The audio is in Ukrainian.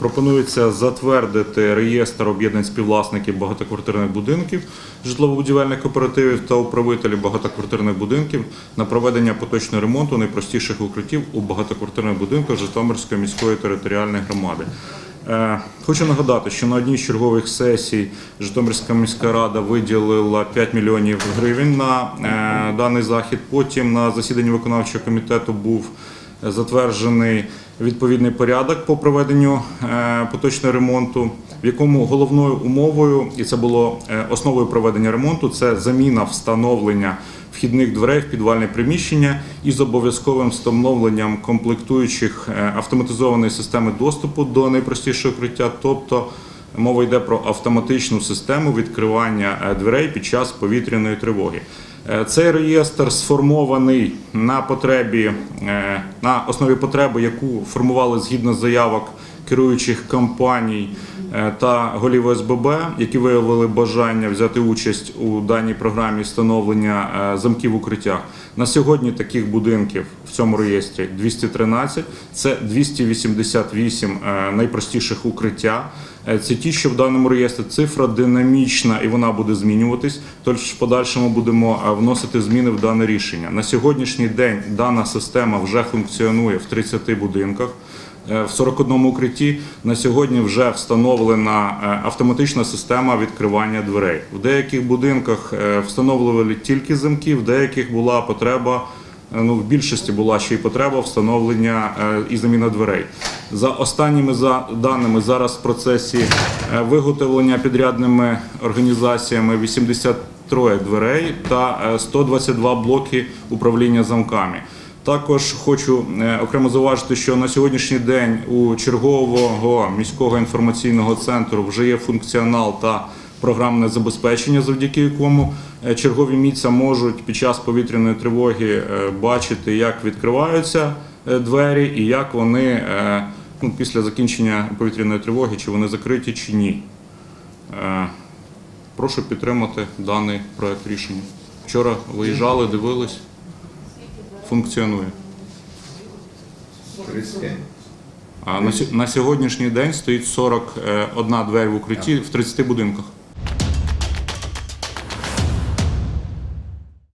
Пропонується затвердити реєстр об'єднань співвласників багатоквартирних будинків, житлово-будівельних кооперативів та управителів багатоквартирних будинків на проведення поточного ремонту найпростіших укриттів у багатоквартирних будинках Житомирської міської територіальної громади. Е, Хочу нагадати, що на одній з чергових сесій Житомирська міська рада виділила 5 мільйонів гривень на е, даний захід. Потім на засіданні виконавчого комітету був затверджений відповідний порядок по проведенню е, поточного ремонту, в якому головною умовою, і це було е, основою проведення ремонту, це заміна встановлення вхідних дверей в підвальне приміщення із обов'язковим встановленням комплектуючих е, автоматизованої системи доступу до найпростішого укриття, тобто Мова йде про автоматичну систему відкривання дверей під час повітряної тривоги. Е, Цей реєстр сформований на потребі е, на основі потреби, яку формували згідно заявок керуючих компаній е, та голів ОСББ, які виявили бажання взяти участь у даній програмі встановлення е, замків в укриттях. На сьогодні таких будинків в цьому реєстрі 213, це 288 е, найпростіших укриття. Це ті, що в даному реєстрі цифра динамічна і вона буде змінюватись. Тож в подальшому будемо вносити зміни в дане рішення. На сьогоднішній день дана система вже функціонує в 30 будинках. Е, В 41 укритті на сьогодні вже встановлена е, автоматична система відкривання дверей. В деяких будинках е, встановлювали тільки замки, в деяких була потреба. Ну, в більшості була ще й потреба встановлення і заміна дверей. За останніми даними зараз в процесі виготовлення підрядними організаціями 83 дверей та е, 122 блоки управління замками. Також хочу е, окремо зауважити, що на сьогоднішній день у чергового міського інформаційного центру вже є функціонал та програмне забезпечення, завдяки якому е, чергові місця можуть під час повітряної тривоги е, бачити, як відкриваються двері і як вони ну, після закінчення повітряної тривоги, чи вони закриті, чи ні. Прошу підтримати даний проект рішення. Вчора виїжджали, дивились, функціонує. 35. А на, на сьогоднішній день стоїть 41 двері в укритті в 30 будинках.